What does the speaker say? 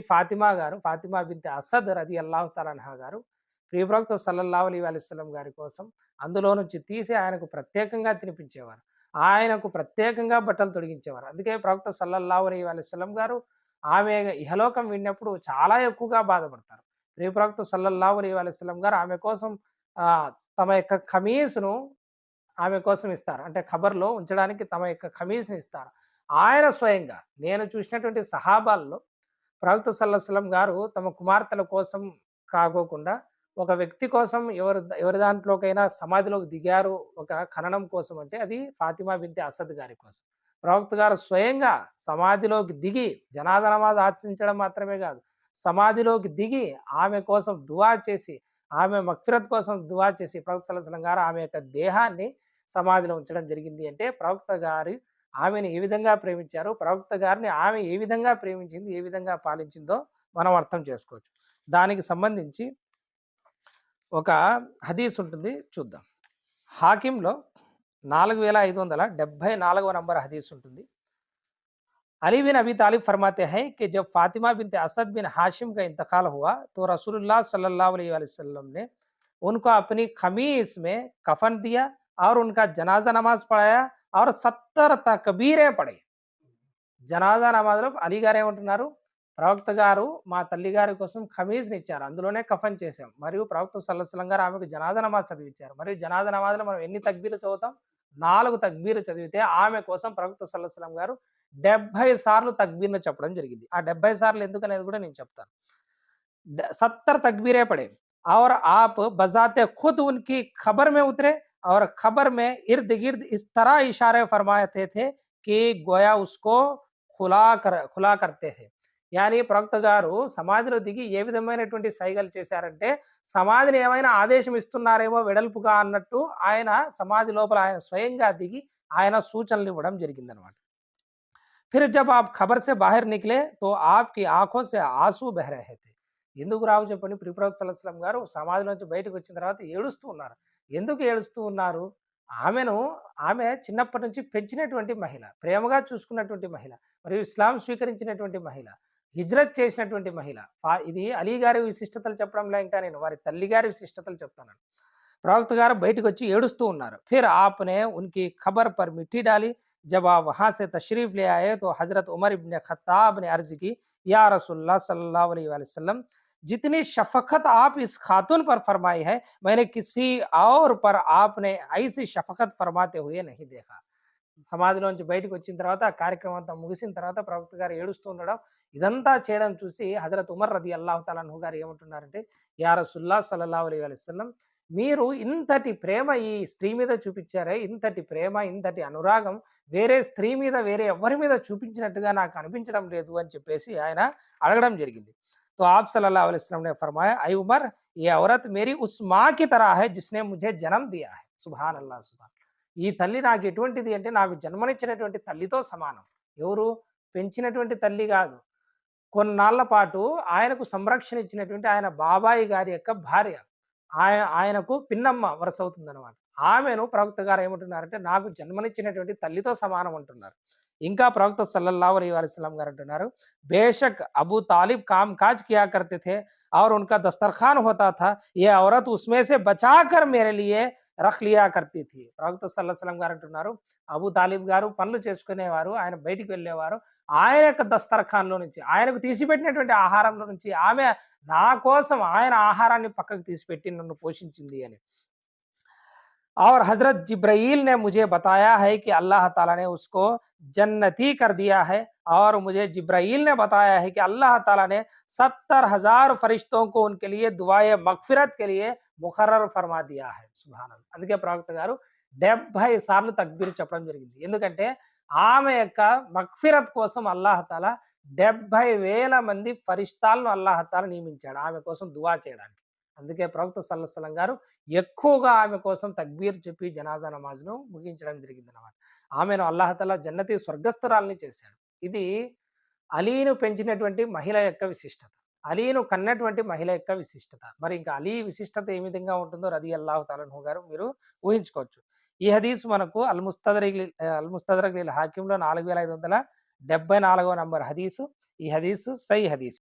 ఫాతిమా గారు ఫాతిమా బింతి అసద్ రది అల్లాహు తలన్హా గారు ప్రియప్రవక్త సల్లల్లా అలీ అలిస్లం గారి కోసం అందులో నుంచి తీసి ఆయనకు ప్రత్యేకంగా తినిపించేవారు. ఆయనకు ప్రత్యేకంగా బట్టలు తొడిగించేవారు. అందుకే ప్రవక్త సల్లల్లా అలీ అలిస్లం గారు ఆమె ఇహలోకం విన్నప్పుడు చాలా ఎక్కువగా బాధపడతారు. ప్రియప్రవక్త సల్లల్లా అలీ అలిస్లం గారు ఆమె కోసం తమ యొక్క ఖమీస్ను ఆమె కోసం ఇస్తారు. అంటే ఖబర్లో ఉంచడానికి తమ యొక్క ఖమీస్ని ఇస్తారు. ఆయన స్వయంగా నేను చూసినటువంటి సహాబాల్లో ప్రవక్త సల్లసలం గారు తమ కుమార్తెల కోసం కాకోకుండా ఒక వ్యక్తి కోసం ఎవరు ఎవరి దాంట్లోకైనా సమాధిలోకి దిగారు ఒక ఖననం కోసం అంటే అది ఫాతిమా బింతి అసద్ గారి కోసం. ప్రవక్త గారు స్వయంగా సమాధిలోకి దిగి జనాద ఆచరించడం మాత్రమే కాదు సమాధిలోకి దిగి ఆమె కోసం దువా చేసి ఆమె మక్ఫిరత్ కోసం దువా చేసి ప్రవక్త సల్లల్లం గారు ఆమె యొక్క దేహాన్ని సమాధిలో ఉంచడం జరిగింది అంటే ప్రవక్త గారి ఆమెను ఏ విధంగా ప్రేమించారు ప్రవక్త గారిని ఆమె ఏ విధంగా ప్రేమించింది ఏ విధంగా పాలించిందో మనం అర్థం చేసుకోవచ్చు దానికి సంబంధించి ఒక హదీస్ ఉంటుంది చూద్దాం హాకింలో నాలుగు వేల ఐదు వందల డెబ్బై నాలుగవ నంబర్ హదీస్ ఉంటుంది अली बिन अबी तालिब फरमाते हैं कि जब फातिमा बिन असद बिन हाशिम का इंतकाल हुआ तो रसूलुल्लाह सल्लल्लाहु अलैहि वसल्लम ने उनको अपनी खमीस में कफन दिया और उनका जनाजा नमाज पढ़ाया और सत्तर तकबीरें पढ़े జనాజా నమాజ్లో అలీ గారు ఏమంటున్నారు ప్రవక్త గారు మా తల్లి గారి కోసం ఖమీజ్ని ఇచ్చారు అందులోనే కఫన్ చేశాం మరియు ప్రవక్త సల్లస్లం గారు ఆమెకు జనాజా నమాజ్ చదివించారు మరియు జనాజా నమాజ్లో మనం ఎన్ని తక్బీలు చదువుతాం నాలుగు తక్బీలు చదివితే ఆమె కోసం ప్రవక్త సల్లస్లం గారు డెబ్బై సార్లు తక్బీర్లు చెప్పడం జరిగింది ఆ డెబ్బై సార్లు ఎందుకు అనేది కూడా నేను చెప్తాను డ- सत्तर तकबीरें पढ़े और आप बजाते खुद उनकी खबर में उतरे और खबर में इर्द गिर्द इस तरह इशारे फरमाते थे कि गोया उसको खुला कर खुला करते थे యాని ప్రవక్త గారు సమాధిలో దిగి ఏ విధమైనటువంటి సైగలు చేశారంటే సమాధిని ఏమైనా ఆదేశం ఇస్తున్నారేమో వెడల్పుగా అన్నట్టు ఆయన సమాధి లోపల ఆయన స్వయంగా దిగి ఆయన సూచనలు ఇవ్వడం జరిగిందనమాట फिर जब आप खबर से बाहर निकले तो आपकी आंखों से आंसू बह रहे थे ఎందుకు రావు చెప్పండి ప్రిప్రవత్ సలస్లం గారు సమాధి నుంచి బయటకు వచ్చిన తర్వాత ఏడుస్తూ ఉన్నారు ఎందుకు ఏడుస్తూ ఉన్నారు? ఆమెను ఆమె చిన్నప్పటి నుంచి పెంచినటువంటి మహిళ ప్రేమగా చూసుకున్నటువంటి మహిళ మరియు ఇస్లాం స్వీకరించినటువంటి మహిళ హిజ్రత్ చేసినటువంటి మహిళ. ఇది అలీ గారి విశిష్టతలు చెప్పడంలో ఇంకా నేను వారి తల్లి గారి విశిష్టతలు చెప్తున్నాను ప్రవక్త గారు బయటకు వచ్చి ఏడుస్తూ ఉన్నారు. ఫిర్ ఆప్నే ఉనికి ఖబర్ పర్ మిట్టి డాలి జబ్ ఆ వహా సే తషరీఫ్ లే ఆయే తో హజరత్ ఉమర్ ఇబ్న ఖతాబ్ని నే యా రసుల్లా సల్లా అలీ వసలం जितनी शफकत आप इस खातून पर फरमाई है मैंने किसी और पर आपने ऐसी शफकत फरमाते हुए नहीं देखा సమాధిలోంచి బయటకు వచ్చిన తర్వాత ఆ కార్యక్రమం అంతా ముగిసిన తర్వాత ప్రవక్త గారు ఏడుస్తూ ఉండడం ఇదంతా చేయడం చూసి హజరత్ ఉమర్ రది అల్లాహు తాలాను గారు ఏమంటున్నారంటే యా రసుల్లా సల్లల్లాహు అలైహి వసల్లం మీరు ఇంతటి ప్రేమ ఈ స్త్రీ మీద చూపించారే ఇంతటి ప్రేమ ఇంతటి అనురాగం వేరే స్త్రీ మీద వేరే ఎవరి మీద చూపించినట్టుగా నాకు అనిపించడం లేదు అని చెప్పేసి ఆయన అడగడం జరిగింది तो आप सल्लल्लाहु अलैहि वसल्लम ने फरमाया आई उमर ये औरत मेरी उस माँ की तरह है जिसने मुझे जन्म दिया है సుభాన్ అల్లా సుభాన్ ఈ తల్లి నాకు ఎటువంటిది అంటే నాకు జన్మనిచ్చినటువంటి తల్లితో సమానం ఎవరు పెంచినటువంటి తల్లి కాదు కొన్నాళ్ల పాటు ఆయనకు సంరక్షణ ఇచ్చినటువంటి ఆయన బాబాయి గారి యొక్క భార్య ఆయన ఆయనకు పిన్నమ్మ వరుస అవుతుంది అనమాట ఆమెను ప్రవక్త గారు ఏమంటున్నారంటే నాకు జన్మనిచ్చినటువంటి తల్లితో సమానం అంటున్నారు ఇంకా ప్రవక్త సల్లల్లాహు अलैहि वसल्लम గారు అంటున్నారు बेशक अबू तालिब काम काज किया करते थे और उनका दस्तरखान होता था ये औरत उसमें से बचा कर मेरे लिए రఖ్ లియా కర్తీ థీ ప్రవక్త సల్లాహం గారు అంటున్నారు అబూ తాలిబ్ గారు పనులు చేసుకునేవారు ఆయన బయటికి వెళ్ళేవారు ఆయన యొక్క దస్తరఖాన్లో నుంచి ఆయనకు తీసిపెట్టినటువంటి ఆహారంలో నుంచి ఆమె నా కోసం ఆయన ఆహారాన్ని పక్కకు తీసిపెట్టి నన్ను పోషించింది అని और हजरत जिब्राइल ने मुझे बताया है कि अल्लाह ताला ने उसको जन्नती कर दिया है और मुझे जिब्राइल ने बताया है कि अल्लाह ताला ने सत्तर हजार फरिश्तों को उनके लिए दुआए मगफिरत के लिए ముఖర్రర్ ఫర్మా దియా హై సుభాన్ అందుకే ప్రవక్త గారు డెబ్బై సార్లు తక్బీర్ చెప్పడం జరిగింది ఎందుకంటే ఆమె యొక్క మక్ఫిరత్ కోసం అల్లాహతాల డెబ్బై వేల మంది ఫరిష్టాలను అల్లాహతాల నియమించాడు ఆమె కోసం దువా చేయడానికి అందుకే ప్రవక్త సల్లసలం గారు ఎక్కువగా ఆమె కోసం తక్బీర్ చెప్పి జనాజా నమాజ్ను ముగించడం జరిగిందన్నమాట. ఆమెను అల్లాహతల జన్నతి స్వర్గస్థురాల్ని చేశాడు. ఇది అలీను పెంచినటువంటి మహిళ యొక్క విశిష్టత. అలీను కన్నటువంటి మహిళ యొక్క విశిష్టత. మరి ఇంకా అలీ విశిష్టత ఏ విధంగా ఉంటుందో రది అల్లాహు తాలను గారు మీరు ఊహించుకోవచ్చు. ఈ హదీస్ మనకు అల్ ముస్తదరిక్ అల్ ముస్తదరక్ హాక్యంలో నాలుగు వేల ఐదు వందల డెబ్బై నాలుగవ నంబర్ హదీసు. ఈ హదీసు సై హదీస్.